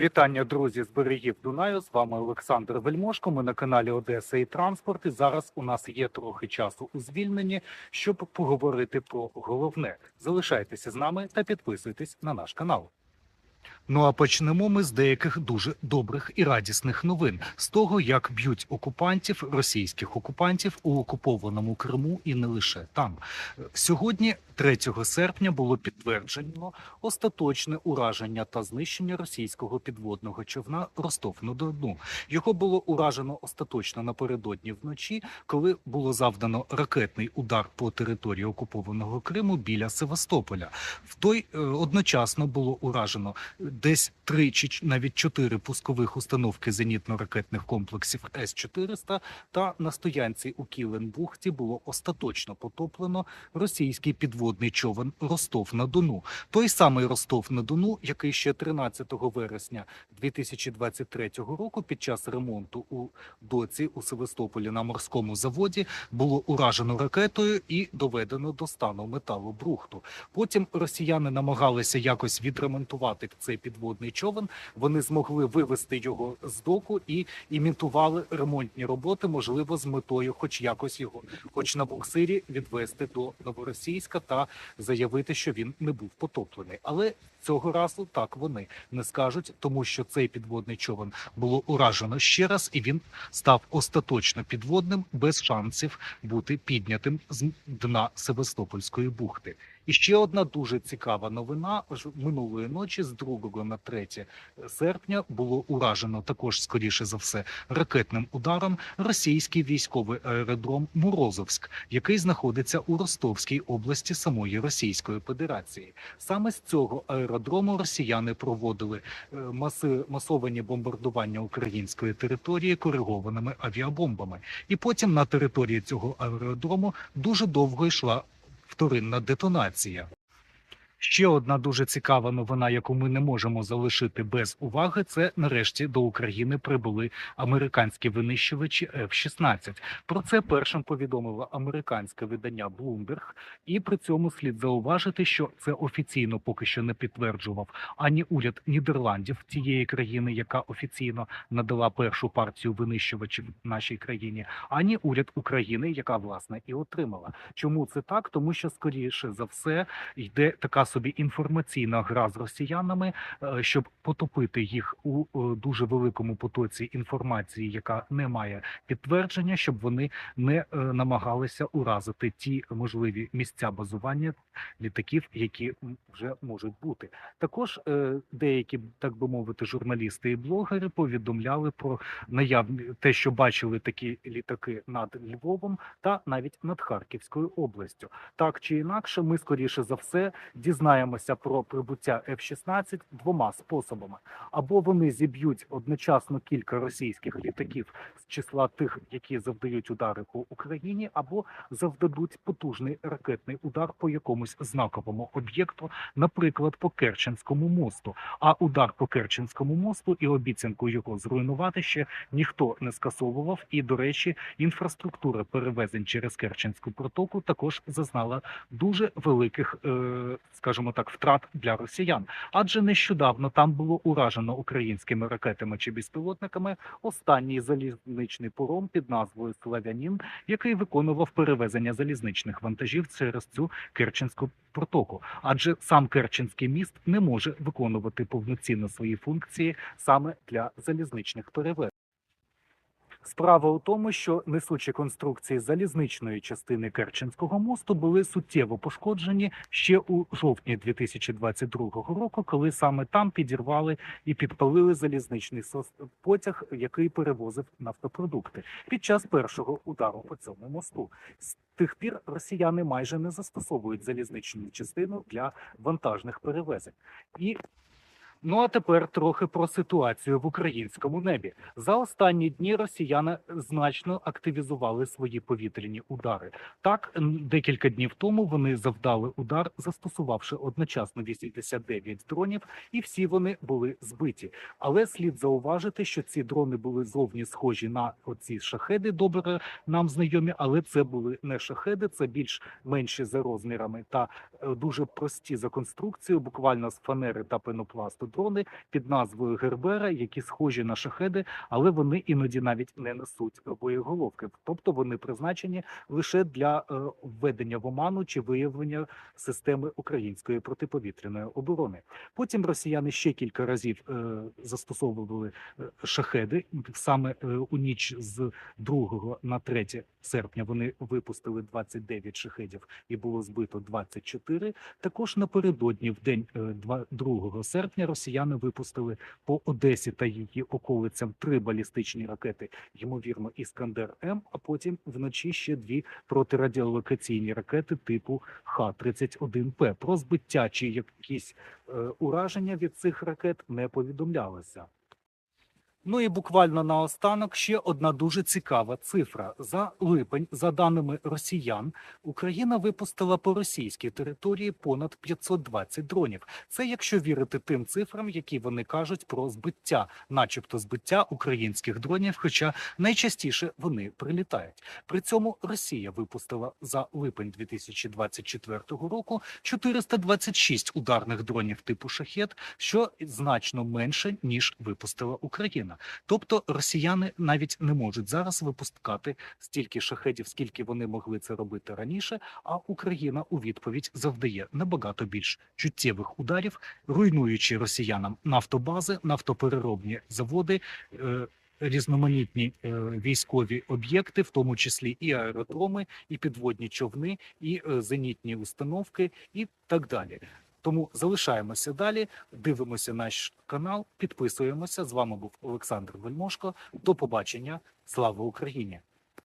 Вітання, друзі, з берегів Дунаю. З вами Олександр Вельмошко. Ми на каналі Одеса і Транспорт. І зараз у нас є трохи часу у звільненні, щоб поговорити про головне. Залишайтеся з нами та підписуйтесь на наш канал. Ну а почнемо ми з деяких дуже добрих і радісних новин з того, як б'ють окупантів, російських окупантів у окупованому Криму і не лише там. Сьогодні, 3 серпня, було підтверджено остаточне ураження та знищення російського підводного човна Ростов на Дону. Його було уражено остаточно напередодні вночі, коли було завдано ракетний удар по території окупованого Криму біля Севастополя. В той е, одночасно було уражено десь три чи навіть чотири пускових установки зенітно-ракетних комплексів С-400 та на стоянці у Кіленбухті було остаточно потоплено російський підводний човен Ростов-на-Дону. Той самий Ростов-на-Дону, який ще 13 вересня 2023 року під час ремонту у доці у Севастополі на морському заводі було уражено ракетою і доведено до стану металобрухту. Потім росіяни намагалися якось відремонтувати цей підводний човен. Вони змогли вивести його з доку і імітували ремонтні роботи, можливо, з метою, хоч якось його, хоч на буксирі, відвести до новоросійська та заявити, що він не був потоплений. Але цього разу так вони не скажуть, тому що цей підводний човен було уражено ще раз, і він став остаточно підводним без шансів бути піднятим з дна Севастопольської бухти. І ще одна дуже цікава новина. Минулої ночі, з 2 на 3 серпня, було уражено також, скоріше за все, ракетним ударом російський військовий аеродром Морозовськ, який знаходиться у Ростовській області самої Російської Федерації. Саме з цього аеродрому росіяни проводили е, маси, масовані бомбардування української території коригованими авіабомбами. І потім на території цього аеродрому дуже довго йшла вторинна детонація. Ще одна дуже цікава новина, яку ми не можемо залишити без уваги, це нарешті до України прибули американські винищувачі F-16. Про це першим повідомило американське видання Bloomberg, і при цьому слід зауважити, що це офіційно поки що не підтверджував ані уряд Нідерландів, тієї країни, яка офіційно надала першу партію винищувачів нашій країні, ані уряд України, яка власне і отримала. Чому це так? Тому що скоріше за все йде така собі інформаційна гра з росіянами, е, щоб потопити їх у е, дуже великому потоці інформації, яка не має підтвердження, щоб вони не е, намагалися уразити ті можливі місця базування літаків, які вже можуть бути. Також деякі, так би мовити, журналісти і блогери повідомляли про наявні те, що бачили такі літаки над Львовом та навіть над Харківською областю. Так чи інакше, ми скоріше за все дізнаємося про прибуття F-16 двома способами: або вони зіб'ють одночасно кілька російських літаків з числа тих, які завдають удари по Україні, або завдадуть потужний ракетний удар по якомусь знаковому об'єкту, наприклад, по Керченському мосту. А удар по Керченському мосту і обіцянку його зруйнувати ще ніхто не скасовував. І, до речі, інфраструктура перевезень через Керченську протоку також зазнала дуже великих, е, скажімо так, втрат для росіян. Адже нещодавно там було уражено українськими ракетами чи безпілотниками останній залізничний пором під назвою Славянін, який виконував перевезення залізничних вантажів через цю Керченську протоку. Адже сам Керченський міст не може виконувати повноцінно свої функції саме для залізничних перевезень. Справа у тому, що несучі конструкції залізничної частини Керченського мосту були суттєво пошкоджені ще у жовтні 2022 року, коли саме там підірвали і підпалили залізничний потяг, який перевозив нафтопродукти під час першого удару по цьому мосту. З тих пір росіяни майже не застосовують залізничну частину для вантажних перевезень. І Ну а тепер трохи про ситуацію в українському небі. За останні дні росіяни значно активізували свої повітряні удари. Так, декілька днів тому вони завдали удар, застосувавши одночасно 89 дронів, і всі вони були збиті. Але слід зауважити, що ці дрони були зовні схожі на оці шахеди, добре нам знайомі, але це були не шахеди, це більш менші за розмірами та е, дуже прості за конструкцією, буквально з фанери та пенопласту дрони під назвою Гербера, які схожі на шахеди, але вони іноді навіть не несуть боєголовки. Тобто вони призначені лише для е, введення в оману чи виявлення системи української протиповітряної оборони. Потім росіяни ще кілька разів е, застосовували е, шахеди. Саме у ніч з 2 на 3 серпня вони випустили 29 шахедів і було збито 24. Також напередодні, в день е, два- 2 серпня, росіяни випустили по Одесі та її околицям три балістичні ракети, ймовірно, Іскандер М. А потім вночі ще дві протирадіолокаційні ракети типу Х-31П. Про збиття чи якісь е, ураження від цих ракет не повідомлялося. Ну і буквально наостанок ще одна дуже цікава цифра. За липень, за даними росіян, Україна випустила по російській території понад 520 дронів. Це якщо вірити тим цифрам, які вони кажуть про збиття, начебто збиття українських дронів, хоча найчастіше вони прилітають. При цьому Росія випустила за липень 2024 року 426 ударних дронів типу шахет, що значно менше ніж випустила Україна. Тобто росіяни навіть не можуть зараз випускати стільки шахедів, скільки вони могли це робити раніше. А Україна у відповідь завдає набагато більш чуттєвих ударів, руйнуючи росіянам нафтобази, нафтопереробні заводи. е, Різноманітні е, військові об'єкти, в тому числі і аеродроми, і підводні човни, і е, зенітні установки, і так далі. Тому залишаємося далі, дивимося наш канал, підписуємося. З вами був Олександр Вельмошко. До побачення. Слава Україні!